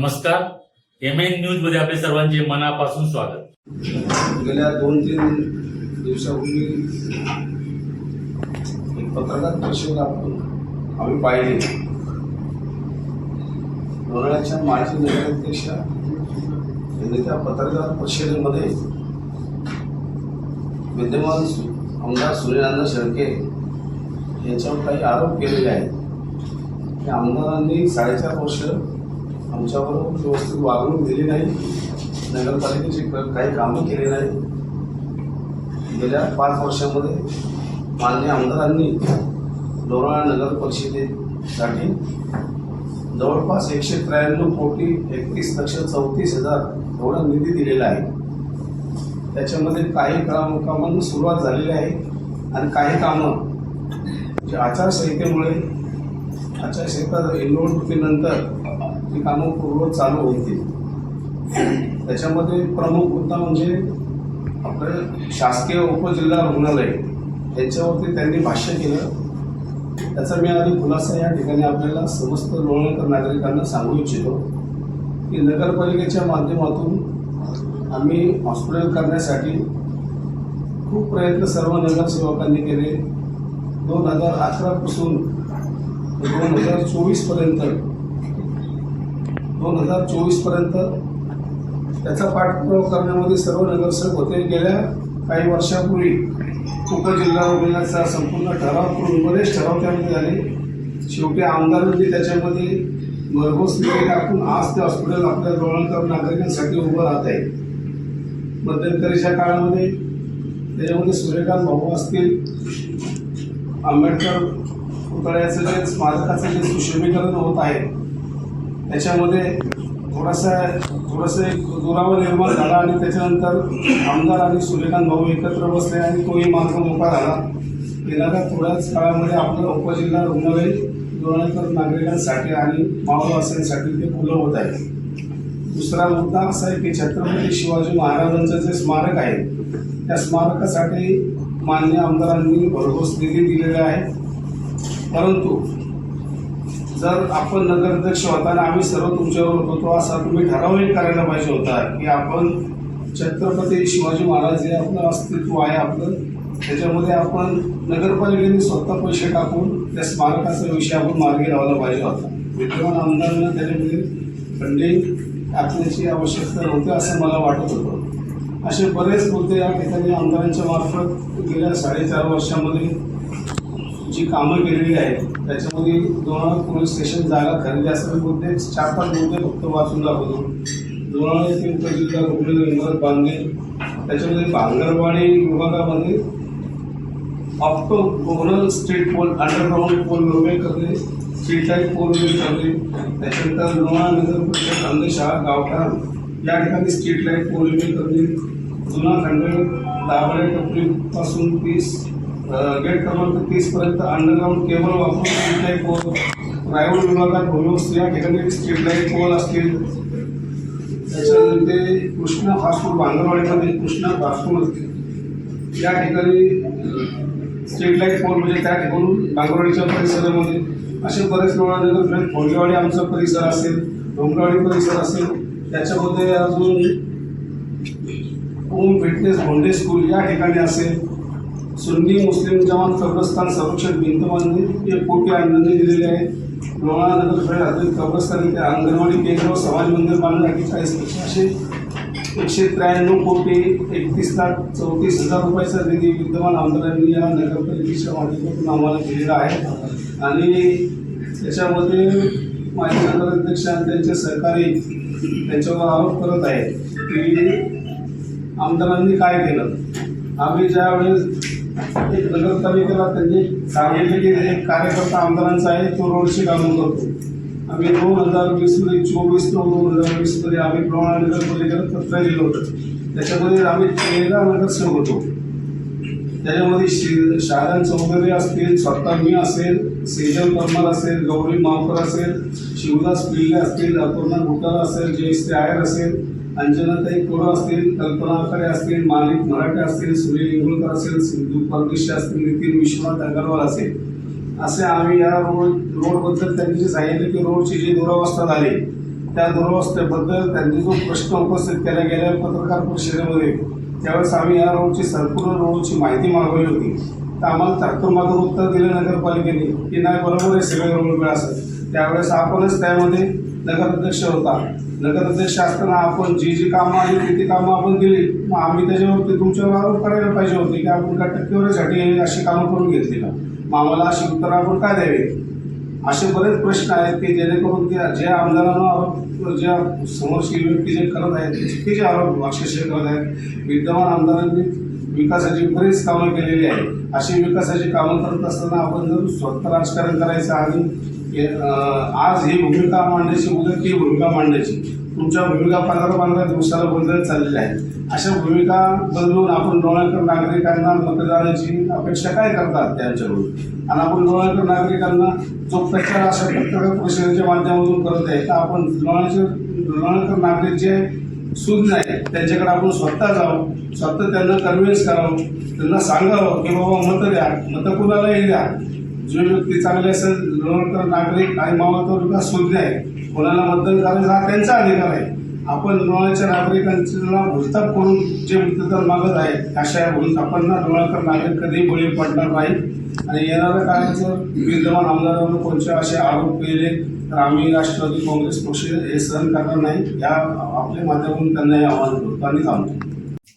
नमस्कार. M N न्यूजमध्ये आपले सर्वांचे मनापासून स्वागत. गेल्या दोन तीन दिवसापूर्वी एक पत्रकार परिषद आपण आम्ही पाहिली. लोणाळ्याच्या माजी नगराध्यक्ष यांनी त्या पत्रकार परिषदेमध्ये विद्यमान आमदार सूर्यनारायण शेळके यांच्यावर काही आरोप केलेले आहेत. की आमदारांनी साडेचार वर्ष आमच्याबरोबर व्यवस्थित वागणूक दिली नाही. नगरपालिकेची काही कामं केले नाही. गेल्या पाच वर्षामध्ये मान्य आमदारांनी लोणाळा नगर परिषदेसाठी जवळपास एकशे त्र्याण्णव कोटी एकतीस लक्ष चौतीस हजार एवढा निधी दिलेला आहे. त्याच्यामध्ये काही काम कामांना सुरुवात झालेली आहे आणि काही कामं जे आचारसंहितेमुळे आचारसंहिता निवडणुकीनंतर ती कामं पूर्व चालू होतील त्याच्यामध्ये प्रमुख मुद्दा म्हणजे आपलं शासकीय उपजिल्हा रुग्णालय याच्यावरती त्यांनी भाष्य केलं. त्याचा मी आधी खुलासा या ठिकाणी आपल्याला समस्त लोणकर नागरिकांना सांगू इच्छितो की नगरपालिकेच्या माध्यमातून आम्ही हॉस्पिटल करण्यासाठी खूप प्रयत्न सर्व नगरसेवकांनी केले. दोन हजार अकरापासून दोन हजार चोवीसपर्यंत दोन हजार चोवीसपर्यंत त्याचा पाठपुरावा करण्यामध्ये सर्व नगरसेवक होते. गेल्या काही वर्षापूर्वी उपजिल्हा रुग्णालयाचा संपूर्ण ठराव करून बरेच ठराव त्यामध्ये झाले. शेवटी आमदारांनी म्हणजे त्याच्यामध्ये भरघोस निधी टाकून आज ते हॉस्पिटल आपल्या जवळकर नागरिकांसाठी उभं राहत आहे. मध्यंतरीच्या काळामध्ये त्याच्यामध्ये सूर्यकांत भाऊ असतील आंबेडकर पुतळ्याचं जे स्मारकाचं जे सुशोभीकरण होत आहे त्याच्यामध्ये थोडासा थोडंसं एक दुरावा निर्माण झाला आणि त्याच्यानंतर आमदार आणि सूर्यकांत भाऊ एकत्र बसले आणि तोही मार्ग मोकळा झाला. येणाऱ्या थोड्याच काळामध्ये आपलं उपजिल्हा रुग्णालय लोणाळकर नागरिकांसाठी आणि मावळवासियांसाठी ते खुलं होत आहे. दुसरा मुद्दा असा आहे की छत्रपती शिवाजी महाराजांचं जे स्मारक आहे त्या स्मारकासाठी मान्य आमदारांनी भरघोस निधी दिलेला आहे. परंतु जर आपण नगराध्यक्ष होताना आम्ही सर्व तुमच्यावर होतो असा तुम्ही ठरावही करायला पाहिजे होता की आपण छत्रपती शिवाजी महाराज हे आपलं अस्तित्व आहे आपलं. त्याच्यामध्ये आपण नगरपालिकेने स्वतः पैसे टाकून त्या स्मारकाचा विषय आपण मार्गी लावला पाहिजे होता. विद्यमान आमदारांना त्याच्यामध्ये फंडिंग टाकण्याची आवश्यकता नव्हती असं मला वाटत होतं. असे बरेच मुद्दे या ठिकाणी आमदारांच्या मार्फत गेल्या साडेचार वर्षामध्ये जी कामं केलेली आहेत त्याच्यामध्ये दोन पोलीस स्टेशन जागा खरेदी असणारे मुद्दे चार पाच मुद्दे फक्त वाचून दाखवतो. दोन तीन जिल्हा रुग्णालय इमारत बांधली. त्याच्यामध्ये भांगरवाडी विभागामध्ये opto overall street pole underground pole उभे करणे स्ट्रीट लाइट पोल उभे करणे त्याच्यानंतर लोणा नगर परिषद अंधशाळा गावठाण या ठिकाणी स्ट्रीट लाइट पोल उभे करणे जुना खंड दाभाडे टपरीपासून तीस गेट क्रमांक तीसपर्यंत अंडरग्राऊंड केबल वापरून स्ट्रीट पोल रायगड विभागात भूमिवस्त या ठिकाणी स्ट्रीटलाईट पोल असतील. त्याच्यानंतर कृष्णा फास्टफूड फूड भांगरवाडीमध्ये कृष्णा फास्टफूड असतील. या ठिकाणी स्ट्रीटलाईट पोल म्हणजे त्या ठिकाणून बांगरवाडीच्या परिसरामध्ये. असे बरेच प्रमाणात फोडलेवाडी आमचा परिसर असेल डोंगरवाडी परिसर असेल त्याच्यामध्ये अजून ओम फिटनेस भोंडे स्कूल या ठिकाणी असेल. सुन्नी मुस्लिम जमात कब्रस्तान संरक्षण भिंत हे कोटी आनंदी दिलेले आहे लोणाळा नगर खेळ आधुनिक कब्रस्तान इथे अंगणवाडी केंद्र व समाज मंदिर बांधण्यासाठी चाळीस लक्ष असे. एकशे त्र्याण्णव कोटी एकतीस लाख चौतीस हजार रुपयाचा निधी विद्यमान आमदारांनी या नगरपालिकेच्या माध्यमातून आम्हाला दिलेला आहे. आणि त्याच्यामध्ये माजी नगराध्यक्ष आणि त्यांचे सहकारी त्यांच्यावर आरोप करत आहेत की आमदारांनी काय केलं? आम्ही ज्यावेळेस एक नगरपालिकेला त्यांनी सांगितलं की एक कार्यकर्ता आमदारांचा आहे तो रोडशी कामं करतो आम्ही दोन हजार वीसमध्ये चोवीस नऊ दोन हजार वीसमध्ये आम्ही प्रमाण नगरपालिकेला पत्र दिलं होतं. त्याच्यामध्ये आम्ही तेरा नगरसेवक होतो. त्याच्यामध्ये शि शारन चौधरी असतील स्वतः मी असेल सेजल परमार असेल गौरी मावकर असेल शिवदास पिल्ले असतील अपूर्णा गुटार असेल जयश्री आयर असेल अंजनाताई कोरं असतील कल्पना आकडे असतील मालिक मराठे असतील सुनील इंगुळकर असेल सिंधू परदेशी असतील नितीन विश्वनाथ अगरवाल असेल. असे आम्ही या रोड रोडबद्दल त्यांनी जे सांगितले की रोडची जी दुरावस्था झाली त्या दुरावस्थेबद्दल त्यांनी जो प्रश्न उपस्थित केला गेला पत्रकार परिषदेमध्ये त्यावेळेस आम्ही या रोडची संपूर्ण रोडची माहिती मागवली होती. तर आम्हाला तात्पुरमागं उत्तर दिलं नगरपालिकेने की नाही बरोबर आहे सगळे रोड असं त्यावेळेस आपणच त्यामध्ये नगराध्यक्ष होता. नगराध्यक्ष असताना आपण जी जी कामं आणि किती कामं आपण दिली मग आम्ही त्याच्यावरती तुमच्यावर आरोप करायला पाहिजे होते की आपण काय टक्केवारीसाठी अशी कामं करून घेतली का? मग आम्हाला अशी उत्तरं आपण काय द्यावी? असे बरेच प्रश्न आहेत की जेणेकरून ते जे आमदारांना आरोप ज्या समोरची व्यक्ती जे करत आहेत ते चुकीचे आरोप अक्षरशः करत आहेत विद्यमान आमदारांनी विकासाची बरीच कामं केलेली आहेत. अशी विकासाची कामं करत असताना आपण जर स्वतः राजकारण करायचं आणि आज ही भूमिका मांडायची उद्या ती भूमिका मांडायची. तुमच्या भूमिका पंधरा पंधरा दिवसाला बदलत चाललेल्या आहेत. अशा भूमिका बदलून आपण डोळ्याकर नागरिकांना मतदानाची अपेक्षा काय करतात त्यांच्याकडून? आणि आपण डोळ्याकर नागरिकांना जो प्रचार अशा पत्रकार परिषदेच्या माध्यमातून करत आहे तर आपण लोणाचे लोणाकर नागरिक जे सुज्ञ आहेत त्यांच्याकडे आपण स्वतः जाऊ स्वतः त्यांना कन्व्हिन्स करावं त्यांना सांगावं की बाबा मतं द्या मतं कुणालाही द्या. जे व्यक्ती चांगले असेल लोणाकर नागरिक आणि मावळतो विकास सुज्ञ आहे कोणाला मतदान करायचं हा त्यांचा अधिकार आहे. आपण लोणाच्या नागरिकांना भूलताप करून जे मतदान मागत आहे अशा ना लोणाकर नागरिक कधीही बळी पडणार नाही. आणि येणाऱ्या काळाचं विद्यमान आमदारांवर कोणते असे आरोप केले तर आम्ही राष्ट्रवादी काँग्रेस पक्ष हे सहन करणार नाही. या आपल्या माध्यमातून त्यांना हे करतो. आणि थांबतो.